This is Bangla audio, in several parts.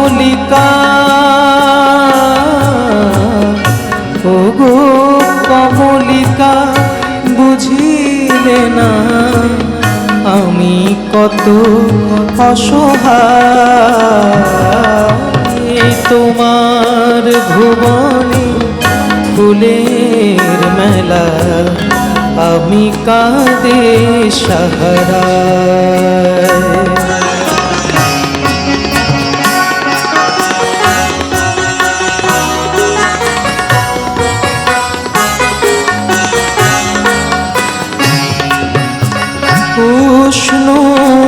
কমলিকা ও গো কমলিকা, বুঝিলে না আমি কত অসহায়। তোমার ভুবনে ফুলের মেলা, আমি কাঁদে সাহারায়। উষ্ণ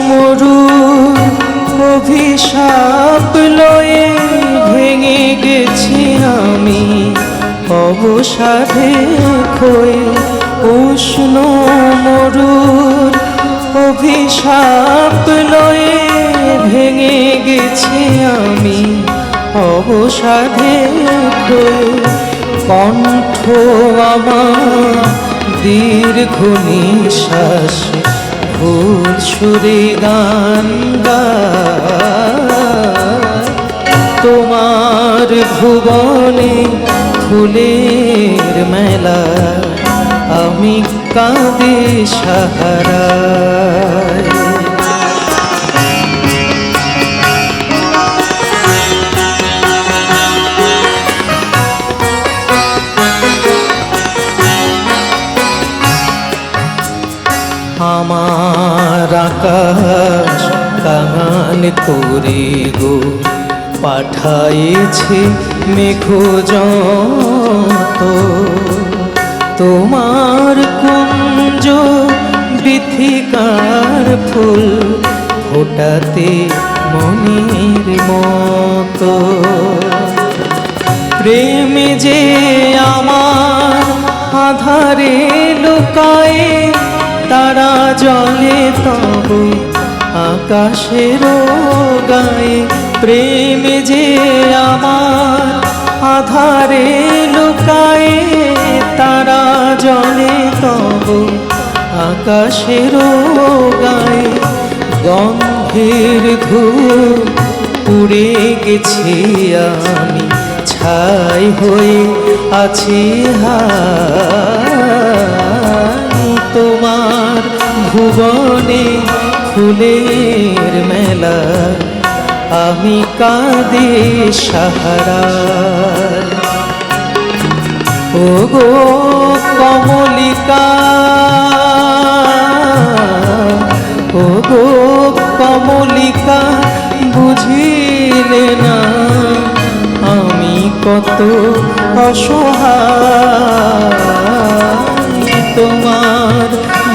মরু অভিশাপ লয়ে ভেঙে গেছি আমি। অবসাদে খয়ে উষ্ণ মরুর অভিশাপ লয়ে ভেঙে গেছি আমি। অবসাদে খয়ে কণ্ঠ আমার দীর্ঘ নিশ্বাস ফুল সুরে গান তোমার ভুবনে ফুলের মেলা আমি কাঁদে সাহারায়। আমার আকাশ কাঙাল করে গো। পাঠাইছে মেঘ যত তোমার কুঞ্জ বিথিকার ফুল ফোটাতে মনির মতো। প্রেম যে আমার আধারে লুকায়ে তারা জলে তব আকাশের গায়ে প্রেম যে আমার আধারে লুকায়ে তারা জলে তব আকাশের গায়ে গন্ধের ধূপ পুড়ে গেছি আমি ছাই হয়ে আছি হাই ভুবনে ফুলের মেলা, আমি কাঁদে সাহারা। ও গো কমলিকা ও গো কমলিকা, বুঝিলে না আমি কত অসহায়। তোমার